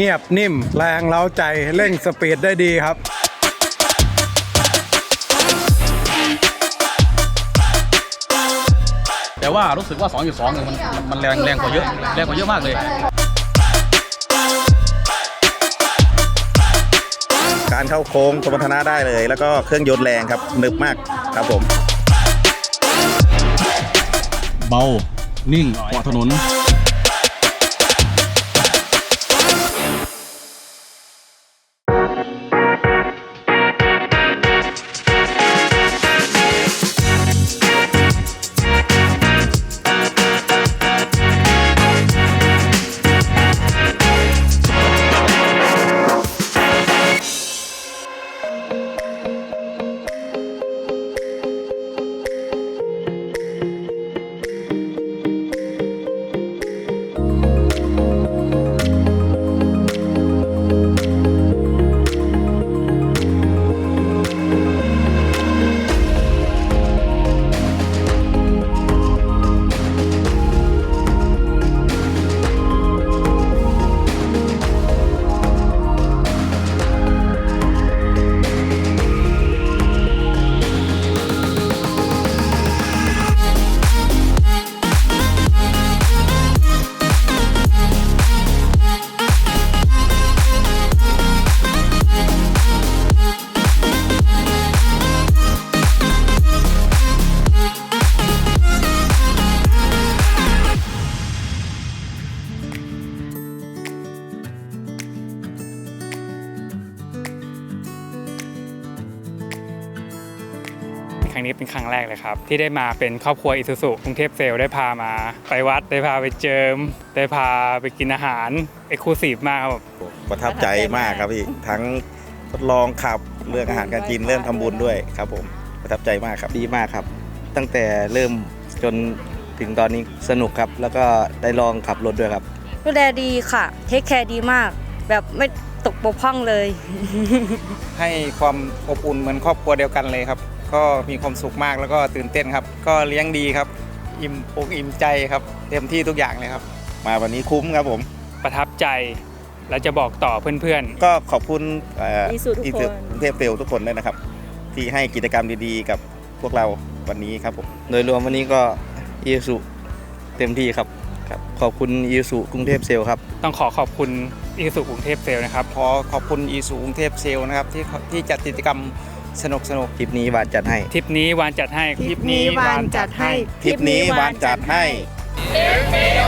เงียบนิ่ม แรงเล้าใจเร่งสปีดได้ดีครับแต่ว่ารู้สึกว่า 2.2เนี่ยมันมันแรงแรงกว่าเยอะแรงกว่าเยอะมากเลย การเข้าโค้งสมรรถนะได้เลย แล้วก็เครื่องยนต์แรงครับหนึบมากครับผม เบา นิ่งเกาะถนน รั้งนี้เป็นครั้งแรกเลยครับ ที่ได้มาเป็นครอบครัวอิสุสุกรุงเทพเซลได้พามา ไปวัดได้พาไปเจิม ได้พาไปกินอาหารเอกลูซีฟมากครับประทับใจมากครับพี่ทั้งทดลองขับเรื่องอาหารการกินเรื่องทำบุญด้วยครับผมประทับใจมากครับดีมากครับ ตั้งแต่เริ่มจนถึงตอนนี้สนุกครับ แล้วก็ได้ลองขับรถด้วยครับดูแลดีค่ะ เทคแคร์ดีมาก แบบไม่ตกบกพร่องเลย ให้ความอบอุ่นเหมือนครอบครัวเดียวกันเลยครับ ก็มีความสุขมากแล้วก็ตื่นเต้นครับ ก็เลี้ยงดีครับ อิ่มอกอิ่มใจครับ เต็มที่ทุกอย่างเลยครับ มาวันนี้คุ้มครับผม ประทับใจ และจะบอกต่อเพื่อนๆก็ขอบคุณเอ่ออีสุทุกคน อีกรุงเทพเซลทุกคนด้วยนะครับ ที่ให้กิจกรรมดีๆ กับพวกเราวันนี้ครับผม โดยรวมวันนี้ก็อีสุเต็มที่ครับครับ ขอบคุณอีสุกรุงเทพเซลครับต้องขอขอบคุณอิสุสุกรุงเทพเซลนะครับ ขอขอบคุณอีสูกรุงเทพเซลนะครับที่ที่จัดกิจกรรม สนุกสนุกคลิปนี้วานจัดให้ทริปนี้วานจัดให้ทริปนี้วานจัดให้ทริปนี้วานจัดให้ท